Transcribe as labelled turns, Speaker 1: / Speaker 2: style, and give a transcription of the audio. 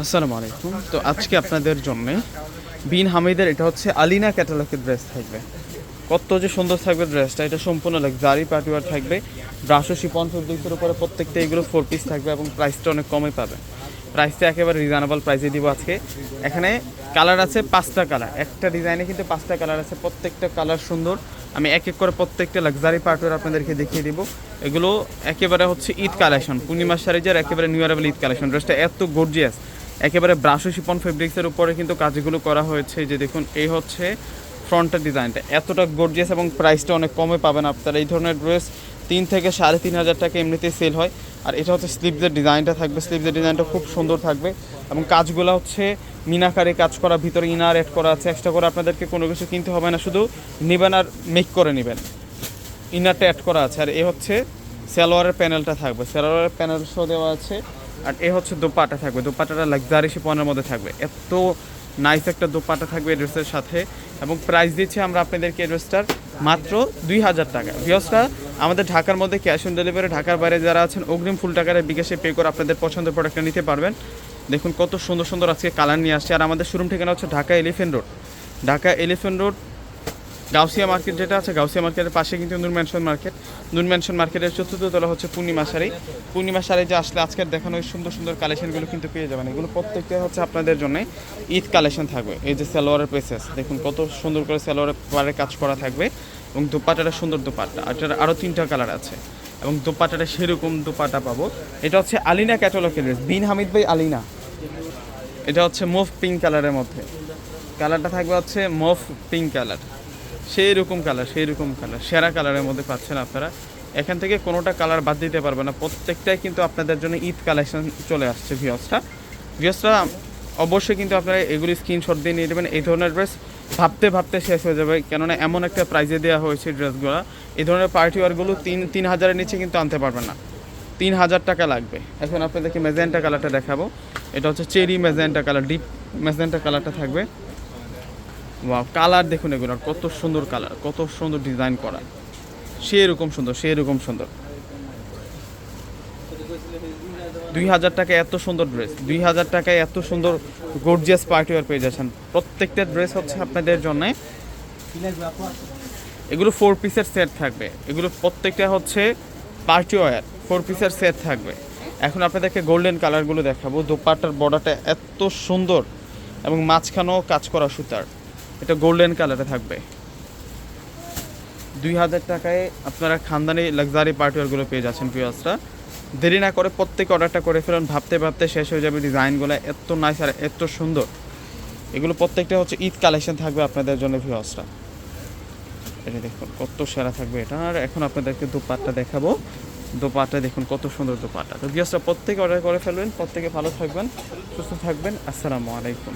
Speaker 1: আসসালামু আলাইকুম। তো আজকে আপনাদের জন্য বিন হামিদের, এটা হচ্ছে আলিনা ক্যাটালগের ড্রেস থাকবে। কত যে সুন্দর থাকবে ড্রেসটা এটা সম্পূর্ণ লাক্সারি পার্টিওয়ার থাকবে। ব্রাশো শিপন ফেব্রিক্সের উপরে প্রত্যেকটা এগুলো ফোর পিস থাকবে এবং প্রাইসটা অনেক কমে পাবে। প্রাইসটা একেবারে রিজনেবল প্রাইসে দিব আজকে। এখানে কালার আছে পাঁচটা কালার একটা ডিজাইনে কিন্তু পাঁচটা কালার আছে, প্রত্যেকটা কালার সুন্দর। আমি এক এক করে প্রত্যেকটা লাক্সারি পার্টওয়ার আপনাদেরকে দেখিয়ে দিব। এগুলো একেবারে হচ্ছে ঈদ কালেকশন পূর্ণিমা সারিজের একেবারে নিউ ইয়ারেবল ঈদ কালেকশন ড্রেসটা এত গর্জিয়াস একেবারে ব্রাশো শিপন ফেব্রিক্সের উপরে কিন্তু কাজগুলো করা হয়েছে। যে দেখুন, এই হচ্ছে ফ্রন্টের ডিজাইনটা এতটা গর্জিয়াস এবং প্রাইসটা অনেক কমে পাবেন আপনারা। এই ধরনের ড্রেস তিন থেকে সাড়ে তিন হাজার টাকা এমনিতেই সেল হয়। আর এটা হচ্ছে স্লিভসের ডিজাইনটা থাকবে। স্লিভসের ডিজাইনটা খুব সুন্দর থাকবে। এবং কাজগুলো হচ্ছে মিনাকারে কাজ করা, ভিতরে ইনার অ্যাড করা আছে। এক্সট্রা করে আপনাদেরকে কোনো কিছু কিনতে হবে না। শুধু নেবেন আর মেক করে নেবেন। ইনারটা অ্যাড করা আছে। আর এ হচ্ছে সালোয়ারের প্যানেলটা থাকবে। সালোয়ারের প্যানেল শো দেওয়া আছে আর এ হচ্ছে দোপাটা থাকবে। দোপাটাটা লাক্সারি শিপনের মধ্যে থাকবে। এত নাইস একটা দোপাটা থাকবে এই ড্রেসের সাথে। এবং প্রাইস দিচ্ছি আমরা আপনাদেরকে এই ড্রেসটার মাত্র দুই হাজার টাকা। ভিওসটা আমাদের ঢাকার মধ্যে ক্যাশ অন ডেলিভারি ঢাকার বাইরে যারা আছেন, অগ্রিম ফুল টাকার বিকাশে পে করে আপনাদের পছন্দের প্রোডাক্টটা নিতে পারবেন। দেখুন কত সুন্দর সুন্দর আজকে কালার নিয়ে আসছে। আর আমাদের শোরুম ঠিকানা হচ্ছে Dhaka elephant road Dhaka elephant road Gausia market যেটা আছে, গাউসিয়া মার্কেটের পাশে কিন্তু Noor mansion market. Noor mansion মার্কেটের চতুর্থ তলা হচ্ছে পূর্ণিমা শাড়ি। পূর্ণিমা শাড়ি যে আসলে আজকের দেখানো, ওই সুন্দর সুন্দর কালেকশনগুলো কিন্তু পেয়ে যাবেন। এগুলো প্রত্যেকটা হচ্ছে আপনাদের জন্য ঈদ কালেকশন থাকবে। এই যে সালোয়ারের পেসেস, দেখুন কত সুন্দর করে সালোয়ারের পাড়ে কাজ করা থাকবে এবং দুপাটাটা সুন্দর দুপাট্টা। আর আরও তিনটা কালার আছে এবং দুপাটাটা সেরকম দুপাটা পাবো। এটা হচ্ছে আলিনা ক্যাটালগের ড্রেস, বিন হামিদ ভাই আলিনা। এটা হচ্ছে মুভ পিঙ্ক কালারের মধ্যে। কালারটা থাকবে হচ্ছে মুভ পিঙ্ক কালার। সেই রকম কালার সেই রকম কালার সেরা কালারের মধ্যে পাচ্ছেন আপনারা। এখান থেকে কোনোটা কালার বাদ দিতে পারবে না। প্রত্যেকটাই কিন্তু আপনাদের জন্য ঈদ কালেকশন চলে আসছে ভিওসটা ভিওসটা অবশ্যই কিন্তু আপনারা এগুলি স্ক্রিনশট দিয়ে নিয়ে নেবেন। এই ধরনের ড্রেস ভাবতে ভাবতে শেষ হয়ে যাবে। কেননা এমন একটা প্রাইজে দেওয়া হয়েছে ড্রেসগুলো এই ধরনের পার্টি ওয়ারগুলো তিন তিন হাজারের নিচে কিন্তু আনতে পারবেন না। তিন হাজার টাকা লাগবে। এখন আপনাদেরকে মেজেন্টা কালারটা দেখাবো। এটা হচ্ছে cherry magenta colour deep magenta কালারটা থাকবে। ওয়াও কালার দেখুন এগুলো, কত সুন্দর কালার কত সুন্দর ডিজাইন করা। সেরকম সুন্দর সেরকম সুন্দর। দুই হাজার টাকায় এত সুন্দর ড্রেস দুই হাজার টাকায় এত সুন্দর গর্জিয়াস পার্টি ওয়ার পেয়ে যাচ্ছেন। প্রত্যেকটা ড্রেস হচ্ছে আপনাদের জন্য। এগুলো ফোর পিসের সেট থাকবে। এগুলো প্রত্যেকটা হচ্ছে পার্টি ওয়ার ফোর পিসের সেট থাকবে। এখন আপনাদেরকে গোল্ডেন কালারগুলো দেখাবো। দোপাট্টার বর্ডারটা এত সুন্দর এবং মাঝখানেও কাজ করা সুতার। এটা গোল্ডেন কালারে থাকবে। দুই হাজার টাকায় আপনারা খানদানি লাক্সারি পার্টিওয়ারগুলো পেয়ে যাচ্ছেন পিওয়াসটা দেরি না করে প্রত্যেক অর্ডারটা করে ফেলুন। ভাবতে ভাবতে শেষ হয়ে যাবে ডিজাইনগুলো। এত নাইস আর এত সুন্দর। এগুলো প্রত্যেকটা হচ্ছে ঈদ কালেকশন থাকবে আপনাদের জন্য ভিওয়াসটা এটা দেখুন, কত সেরা থাকবে এটা। আর এখন আপনাদেরকে দোপাট্টা দেখাবো। দোপাট্টা দেখুন, কত সুন্দর দোপাট্টা। তো ভিওসটা প্রত্যেকে অর্ডার করে ফেলবেন প্রত্যেকে ভালো থাকবেন, সুস্থ থাকবেন। আসসালামু আলাইকুম।